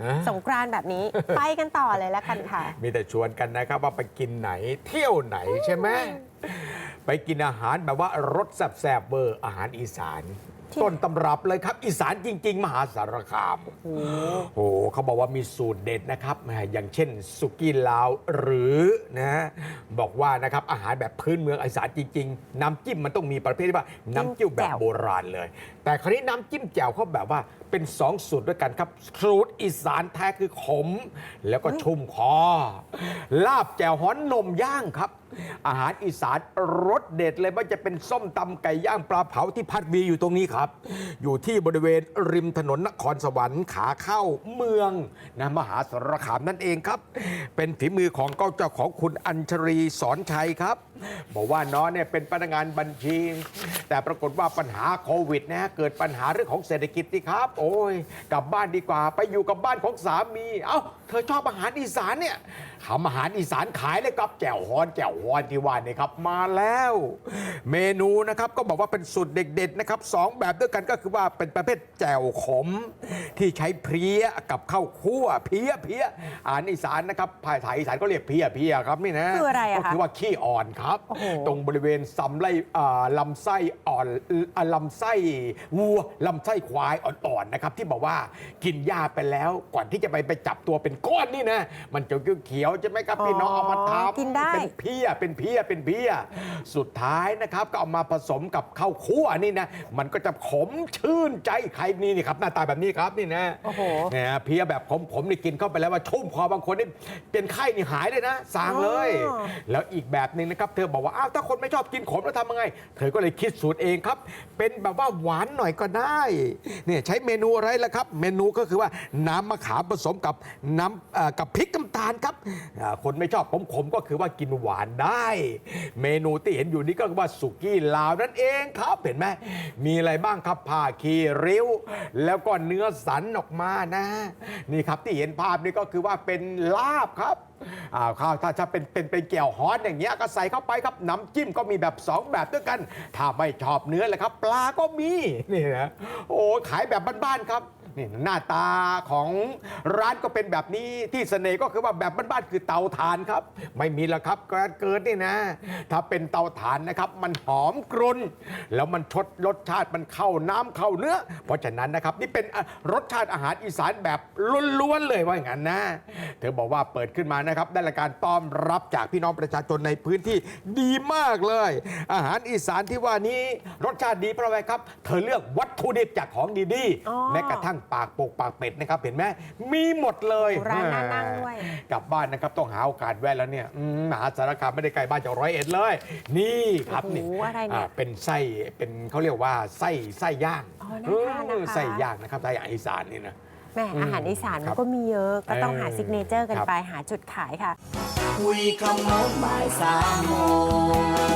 อะสงกรานต์แบบนี้ ไปกันต่อเลยแล้วกันค่ะ มีแต่ชวนกันนะครับว่าไปกินไหนเที่ยวไหนใช่ไหมไปกินอาหารแบบว่ารสแสบๆเบอร์อาหารอีสานที่ ต้นตำรับเลยครับอีสานจริง ๆ มหาสารคามโอ้โหโอ้โหเขาบอกว่ามีสูตรเด็ดนะครับแหมอย่างเช่นสุกี้ลาวหรือนะบอกว่านะครับอาหารแบบพื้นเมืองอีสานจริง ๆ น้ำจิ้มมันต้องมีประเภทที่ว่าน้ำจิ้มแบบโบราณเลย แต่คราวนี้น้ำจิ้มแจ่วเขาแบบว่าเป็นสองสูตรด้วยกันครับสูตรอีสานแท้คือขม แล้วก็ชุ่มคอลาบแจ่วฮ้อนนมย่างครับ อาหารอีสานรสเด็ดเลยว่าจะเป็นส้มตำไก่ย่างปลาเผาที่พัดวีอยู่ตรงนี้ครับ อยู่ที่บริเวณริมถนนนครสวรรค์ขาเข้าเมืองนะมหาสารคามนั่นเองครับ เป็นฝีมือของเก้าเจ้าของคุณอัญชรีสอนชัยครับบอกว่าน้องเนี่ยเป็นพนักงานบัญชี แต่ปรากฏว่าปัญหาโควิดนะฮะเกิดปัญหาเรื่องของเศรษฐกิจนี่ครับ โอ้ยกลับบ้านดีกว่า ไปอยู่กับบ้านของสามี เอ้าเธอชอบอาหารอีสานเนี่ยทำอาหารอีสานขายเลยครับแจ่วฮอนแจ่วฮอนที่ว่านี่ครับมาแล้ว เมนูนะครับก็บอกว่าเป็นสูตรเด็ดๆนะครับสองแบบด้วยกันก็คือว่าเป็นประเภทแจ่วขม ที่ใช้เพลียกับข้าวคั่วเพี้ยเพี้ยอาหารอีสานนะครับภาษาอีสานก็เรียกเพี้ยเพี้ยครับนี่นะคืออะไรอะคะก็คือว่าขี้อ่อนครับโอ้โหตรงบริเวณสำไลอ่าลำไส้อ่อนอ่าลำไส้วัวลำไส้ควายอ่อนๆนะครับ ที่บอกว่ากินหญ้าไปแล้วก่อนที่จะไปไปจับตัวเป็นก้อนนี่นะมันจะเขียวๆใช่ไหมครับพี่น้องเอามาทำกินได้เป็นเพี้ยเป็นเพี้ยเป็นเพี้ยสุดท้ายนะครับก็เอามาผสมกับข้าวคั่วนี่นะมันก็จะขมชื่นใจใครนี่นี่ครับหน้าตาแบบนี้ครับนี่นะโอ้โหเนี่ยเพี้ยแบบขมๆนี่กินเข้าไปแล้วว่าชุ่มคอบางคนนี่เป็นไข้นี่หายเลยนะสางเลยอ๋อแล้วอีกแบบหนึ่งนะครับเธอบอกว่าอ้าวถ้าคนไม่ชอบกินขมแล้วทำยังไง เธอก็เลยคิดสูตรเองครับ เป็นแบบว่าหวานหน่อยก็ได้เนี่ยใช้เมนูอะไรล่ะครับ เมนูก็คือว่าน้ำมะขามผสมกับน้ำเอ่อกับพริกน้ำตาลครับอ่าคนไม่ชอบขมๆก็คือว่ากินหวานได้ เมนูที่เห็นอยู่นี้ก็คือว่าสุกี้ลาวนั่นเองครับเห็นไหมมีอะไรบ้างครับผ้าคีริ้ว แล้วก็เนื้อสันออกมานะ นี่ครับที่เห็นภาพนี่ก็คือว่าเป็นลาบครับอ่าข้าวถ้าจะเป็นเป็นเป็นแก้วฮอนอย่างเงี้ยก็ใส่เข้าไปครับน้ำจิ้มก็มีแบบ 2 แบบด้วยกัน ถ้าไม่ชอบเนื้อเลยครับ ปลาก็มีนี่นะโอ้ขายแบบบ้านๆครับ นี่หน้าตาของร้านก็เป็นแบบนี้ที่เสน่ห์ก็คือว่าแบบบ้านๆคือเตาถ่านครับ ไม่มีแล้วครับการเกิดนี่นะ ถ้าเป็นเตาถ่านนะครับ มันหอมกรุ่นแล้วมันชดรสชาติมันเข้าน้ำเข้าเนื้อ เพราะฉะนั้นนะครับนี่เป็นอะรสชาติอาหารอีสานแบบล้วนๆเลยว่าอย่างนั้นนะเธอบอกว่าเปิดขึ้นมานะครับได้รับการต้อนรับจากพี่น้องประชาชนในพื้นที่ดีมากเลย อาหารอีสานที่ว่านี้รสชาติดีเพราะอะไรครับ เธอเลือกวัตถุดิบจากของดีอ๋อๆแม้กระทั่งปากปกปากเป็ดนะครับเห็นไหมมีหมดเลยร้านน่านั่งด้วย กลับบ้านนะครับต้องหาโอกาสแวะแล้วเนี่ยอืมมหาสารคามไม่ได้ไกลบ้านจากร้อยเอ็ดเลย นี่ครับโอ้โหนี่อะไรเนี่ยาเป็นไส้เป็นเขาเรียกว่าไส้ไส้ย่างอ๋อน่าทานนะคะเออไส้ย่างนะครับไส้ย่างอีสานนี่นะแหม่อาหารอีสานครัมันบก็มีเยอะ ก็ต้องหาเออซิกเนเจอร์กันครับไปหาจุดขายค่ะ คุยขโมงบ่ายสามโมง